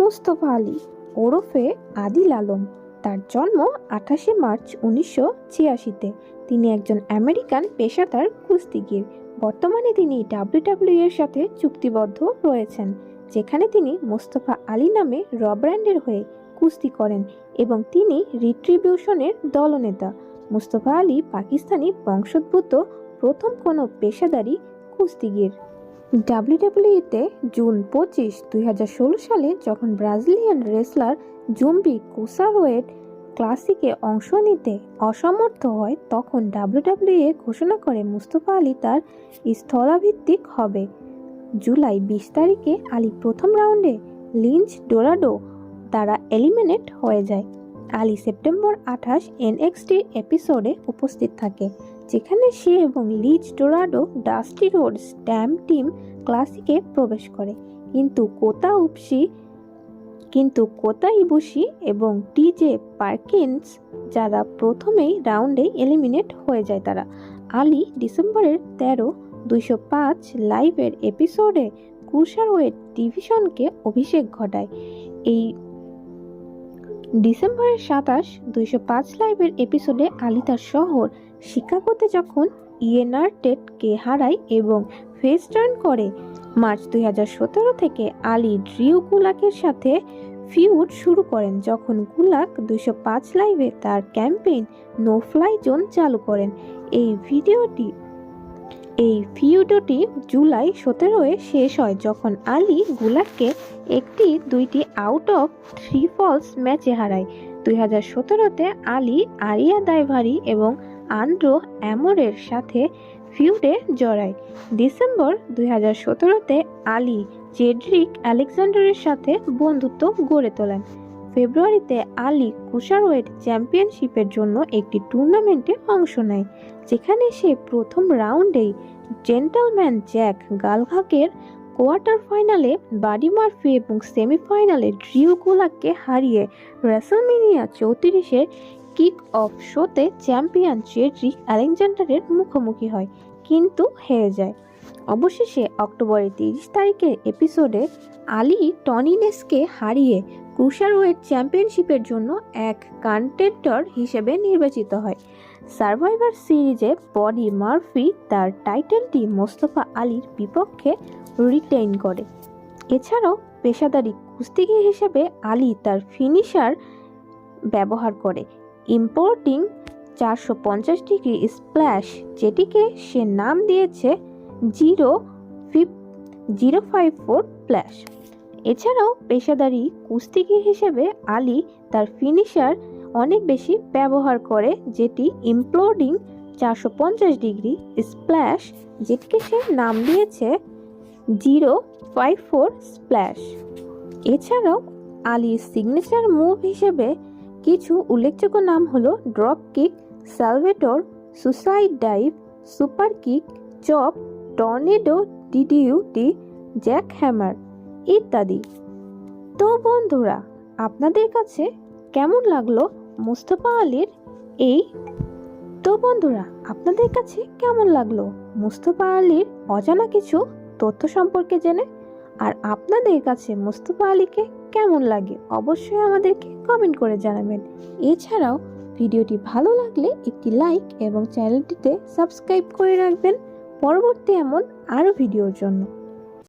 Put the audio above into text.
মোস্তফা আলী ওরফে আদিল আলম তার জন্ম আঠাশে মার্চ উনিশশো ছিয়াশিতে। তিনি একজন আমেরিকান পেশাদার কুস্তিগির। বর্তমানে তিনি ডাব্লিউডাব্লিউ এর সাথে চুক্তিবদ্ধ রয়েছেন, যেখানে তিনি মোস্তফা আলী নামে র ব্র্যান্ডের হয়ে কুস্তি করেন এবং তিনি রিট্রিবিউশনের দলনেতা। মুস্তফা আলী পাকিস্তানি বংশোদ্ভূত প্রথম কোনো পেশাদারি কুস্তিগির। ডাব্লিউডাব্লিউতে জুন পঁচিশ দুই হাজার ষোলো সালে যখন ব্রাজিলিয়ান রেসলার জুম্বি কুসারওয়েট ক্লাসিকে অংশ নিতে অসমর্থ হয়, তখন ডাব্লিউডাব্লিউএ ঘোষণা করে মুস্তফা আলী তার স্থলাভিত্তিক হবে। জুলাই বিশ তারিখে আলী প্রথম রাউন্ডে লিঞ্চ ডোরাডো দ্বারা এলিমিনেট হয়ে যায়। আলী সেপ্টেম্বর আঠাশ এনএক্সটির এপিসোডে উপস্থিত থাকে। যেখানে সে এবং Lince Dorado, Dusty Rhodes stamp team ক্লাসিকে প্রবেশ করে। কিন্তু কোতা উপসি, কিন্তু কোতা ইবুশি এবং টিজে পার্কিন্স, যারা প্রথমেই রাউন্ডে এলিমিনেট হয়ে যায় তারা। আলী ডিসেম্বরের তেরো দুইশো পাঁচ লাইভের এপিসোডে ক্রুশারওয়েট ডিভিশনকে অভিষেক ঘটায়। এই ডিসেম্বরের সাতাশ দুইশো পাঁচ লাইভের এপিসোডে আলী তার শহর শিকাগোতে যখন ইয়েনার্টেডকে হারায় এবং ফেস টার্ন করে, মার্চ দুই থেকে আলী ড্রিউ গুলাকের সাথে ফিউড শুরু করেন যখন গুলাক দুইশো পাঁচ লাইভে তার ক্যাম্পেইন নো ফ্লাই জোন চালু করেন। এই ভিডিওটি এই ফিউডটি জুলাই সতেরোয় শেষ হয় যখন আলী গুলাককে একটি দুইটি আউট অফ থ্রি ফলস ম্যাচে হারায়। দুই হাজার সতেরোতে আলী, আরিয়া দাইভারি এবং আন্দ্রো অ্যামোরের সাথে ফিউডে জড়ায়। ডিসেম্বর দুই হাজার সতেরোতে আলী জেডরিক আলেকজান্ডারের সাথে বন্ধুত্ব গড়ে তোলেন। ফেব্রুয়ারিতে আলী কুশারওয়েট চ্যাম্পিয়নশিপের জন্য একটি টুর্নামেন্টে অংশ নেয়, যেখানে সে প্রথম রাউন্ডেই জেন্টলম্যান জ্যাক গালঘাকের কোয়ার্টার ফাইনালে বাডি মার্ফি এবং সেমিফাইনালে ড্রিউ গোলাককে হারিয়ে রেসলমিনিয়া চৌত্রিশের কিক অফ শোতে চ্যাম্পিয়ন জেডরিক আলেকজান্ডারের মুখোমুখি হয়, কিন্তু হেরে যায়। অবশেষে অক্টোবরের তিরিশ তারিখের এপিসোডে আলী টনিনেসকে হারিয়ে ক্রুশারওয়েট চ্যাম্পিয়নশিপের জন্য এক কন্টেন্ডর হিসেবে নির্বাচিত হয়। সার্ভাইভার সিরিজে বডি মার্ফি তার টাইটেলটি মোস্তফা আলীর বিপক্ষে রিটেইন করে। এছাড়াও পেশাদারি কুস্তিগির হিসেবে আলী তার ফিনিশার ব্যবহার করে। ইম্পোর্টিং চারশো পঞ্চাশ ডিগ্রি স্প্ল্যাশ যেটিকে সে নাম দিয়েছে জিরো ফিফ জিরো ফাইভ ফোর প্ল্যাশ এছাড়াও পেশাদারি কুস্তিগির হিসেবে আলী তার ফিনিশার অনেক বেশি ব্যবহার করে, যেটি ইমপ্লোডিং চারশো পঞ্চাশ ডিগ্রি স্প্ল্যাশ যেটিকে সে নাম দিয়েছে জিরো ফাইভ ফোর স্প্ল্যাশ এছাড়াও আলীর সিগনেচার মুভ হিসেবে কিছু উল্লেখযোগ্য নাম হলো drop kick Salvatore suicide dive super kick chop tornado DDT jackhammer ইত্যাদি। তো বন্ধুরা, আপনাদের কাছে কেমন লাগল মুস্তফা আলীর এই? তো বন্ধুরা, আপনাদের কাছে কেমন লাগল মুস্তফা আলীর অজানা কিছু তথ্য সম্পর্কে জেনে? আর আপনাদের কাছে মুস্তফা আলীকে কেমন লাগে অবশ্যই আমাদেরকে কমেন্ট করে জানাবেন। এছাড়াও, ভিডিওটি ভালো লাগলে একটি লাইক এবং চ্যানেলটিতে সাবস্ক্রাইব করে রাখবেন। পরবর্তী এমন আরও ভিডিওর জন্য।